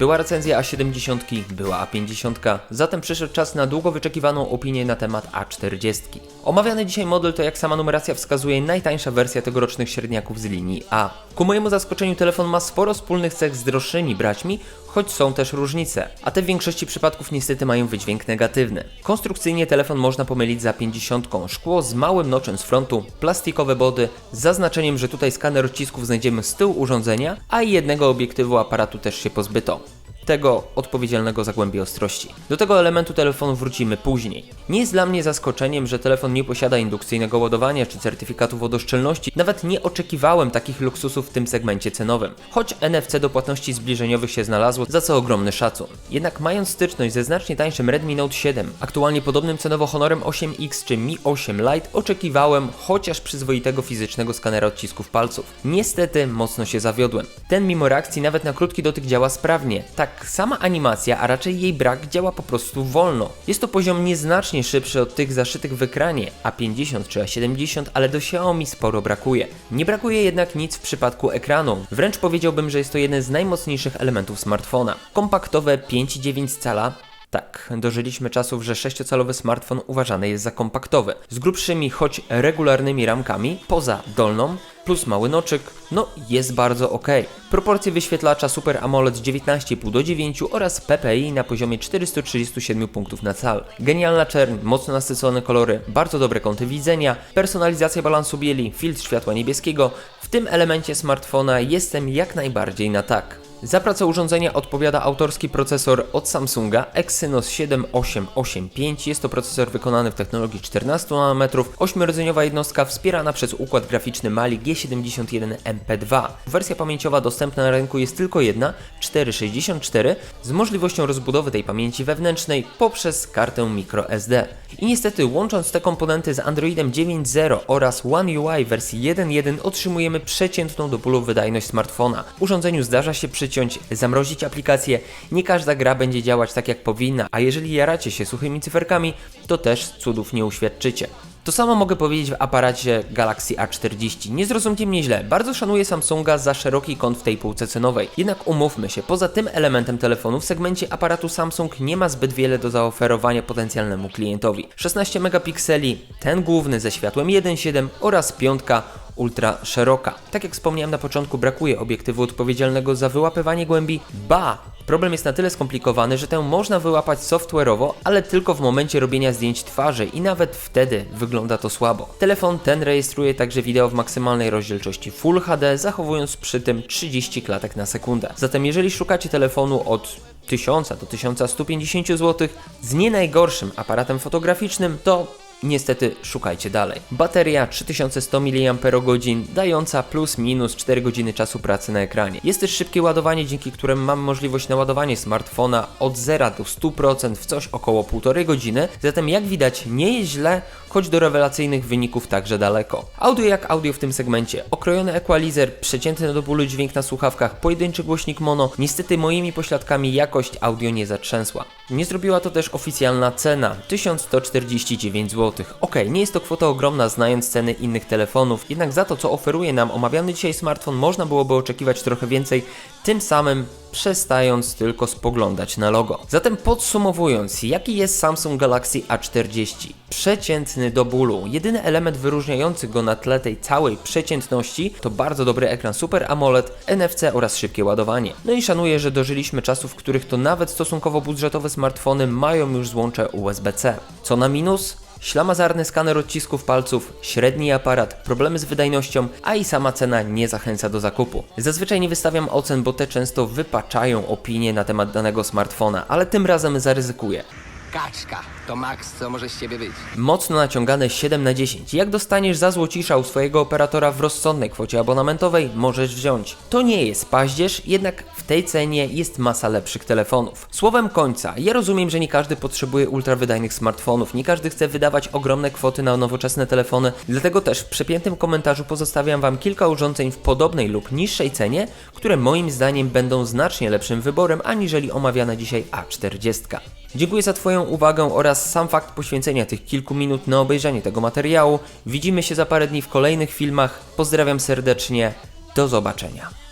Była recenzja A70, była A50, zatem przyszedł czas na długo wyczekiwaną opinię na temat A40. Omawiany dzisiaj model to jak sama numeracja wskazuje najtańsza wersja tegorocznych średniaków z linii A. Ku mojemu zaskoczeniu telefon ma sporo wspólnych cech z droższymi braćmi, choć są też różnice, a te w większości przypadków niestety mają wydźwięk negatywny. Konstrukcyjnie telefon można pomylić za 50. Szkło z małym noczem z frontu, plastikowe body, z zaznaczeniem, że tutaj skaner odcisków znajdziemy z tyłu urządzenia, a jednego obiektywu aparatu też się pozbyto tego odpowiedzialnego za głębię ostrości. Do tego elementu telefonu wrócimy później. Nie jest dla mnie zaskoczeniem, że telefon nie posiada indukcyjnego ładowania czy certyfikatu wodoszczelności. Nawet nie oczekiwałem takich luksusów w tym segmencie cenowym. Choć NFC do płatności zbliżeniowych się znalazło, za co ogromny szacun. Jednak mając styczność ze znacznie tańszym Redmi Note 7, aktualnie podobnym cenowo Honorem 8X czy Mi 8 Lite, oczekiwałem chociaż przyzwoitego fizycznego skanera odcisków palców. Niestety mocno się zawiodłem. Ten mimo reakcji nawet na krótki dotyk działa sprawnie. Tak sama animacja, a raczej jej brak działa po prostu wolno. Jest to poziom nieznacznie szybszy od tych zaszytych w ekranie A50 czy A70, ale do Xiaomi sporo brakuje. Nie brakuje jednak nic w przypadku ekranu. Wręcz powiedziałbym, że jest to jeden z najmocniejszych elementów smartfona. Kompaktowe 5,9 cala tak, dożyliśmy czasów, że 6-calowy smartfon uważany jest za kompaktowy. Z grubszymi, choć regularnymi ramkami, poza dolną, plus mały noczyk, no jest bardzo ok. Proporcje wyświetlacza Super AMOLED 19,5 do 9 oraz PPI na poziomie 437 punktów na cal. Genialna czerń, mocno nasycone kolory, bardzo dobre kąty widzenia, personalizacja balansu bieli, filtr światła niebieskiego. W tym elemencie smartfona jestem jak najbardziej na tak. Za pracę urządzenia odpowiada autorski procesor od Samsunga Exynos 7885. Jest to procesor wykonany w technologii 14 nm, 8-rdzeniowa jednostka wspierana przez układ graficzny Mali G71MP2. Wersja pamięciowa dostępna na rynku jest tylko jedna, 464, z możliwością rozbudowy tej pamięci wewnętrznej poprzez kartę microSD. I niestety łącząc te komponenty z Androidem 9.0 oraz One UI wersji 1.1 otrzymujemy przeciętną do bólu wydajność smartfona. Urządzeniu zdarza się przyciąć, zamrozić aplikację, nie każda gra będzie działać tak jak powinna, a jeżeli jaracie się suchymi cyferkami, to też cudów nie uświadczycie. To samo mogę powiedzieć w aparacie Galaxy A40. Nie zrozumcie mnie źle, bardzo szanuję Samsunga za szeroki kąt w tej półce cenowej. Jednak umówmy się, poza tym elementem telefonu w segmencie aparatu Samsung nie ma zbyt wiele do zaoferowania potencjalnemu klientowi. 16 megapikseli, ten główny ze światłem 1.7 oraz piątka ultra szeroka. Tak jak wspomniałem na początku, brakuje obiektywu odpowiedzialnego za wyłapywanie głębi. Ba! Problem jest na tyle skomplikowany, że tę można wyłapać software'owo, ale tylko w momencie robienia zdjęć twarzy i nawet wtedy wygląda to słabo. Telefon ten rejestruje także wideo w maksymalnej rozdzielczości Full HD, zachowując przy tym 30 klatek na sekundę. Zatem jeżeli szukacie telefonu od 1000 do 1150 zł z nie najgorszym aparatem fotograficznym, to Niestety szukajcie dalej. Bateria 3100 mAh, dająca plus minus 4 godziny czasu pracy na ekranie. Jest też szybkie ładowanie, dzięki któremu mamy możliwość naładowania smartfona od 0 do 100% w coś około 1,5 godziny, zatem jak widać nie jest źle, choć do rewelacyjnych wyników także daleko. Audio jak audio w tym segmencie. Okrojony equalizer, przeciętny do bólu dźwięk na słuchawkach, pojedynczy głośnik mono. Niestety moimi pośladkami jakość audio nie zatrzęsła. Nie zrobiła to też oficjalna cena 1149 zł. Ok, nie jest to kwota ogromna znając ceny innych telefonów, jednak za to co oferuje nam omawiany dzisiaj smartfon można byłoby oczekiwać trochę więcej, tym samym przestając tylko spoglądać na logo. Zatem podsumowując, jaki jest Samsung Galaxy A40? Przeciętny do bólu. Jedyny element wyróżniający go na tle tej całej przeciętności to bardzo dobry ekran Super AMOLED, NFC oraz szybkie ładowanie. No i szanuję, że dożyliśmy czasów, w których to nawet stosunkowo budżetowe smartfony mają już złącze USB-C. Co na minus? Ślamazarny skaner odcisków palców, średni aparat, problemy z wydajnością, a i sama cena nie zachęca do zakupu. Zazwyczaj nie wystawiam ocen, bo te często wypaczają opinie na temat danego smartfona, ale tym razem zaryzykuję. Kaczka, to maks, co może z ciebie być. Mocno naciągane 7 na 10. Jak dostaniesz za złocisza u swojego operatora w rozsądnej kwocie abonamentowej, możesz wziąć. To nie jest paździerz, jednak w tej cenie jest masa lepszych telefonów. Słowem końca, ja rozumiem, że nie każdy potrzebuje ultrawydajnych smartfonów, nie każdy chce wydawać ogromne kwoty na nowoczesne telefony, dlatego też w przepiętym komentarzu pozostawiam Wam kilka urządzeń w podobnej lub niższej cenie, które moim zdaniem będą znacznie lepszym wyborem aniżeli omawiana dzisiaj A40. Dziękuję za Twoją uwagę oraz sam fakt poświęcenia tych kilku minut na obejrzenie tego materiału. Widzimy się za parę dni w kolejnych filmach. Pozdrawiam serdecznie. Do zobaczenia.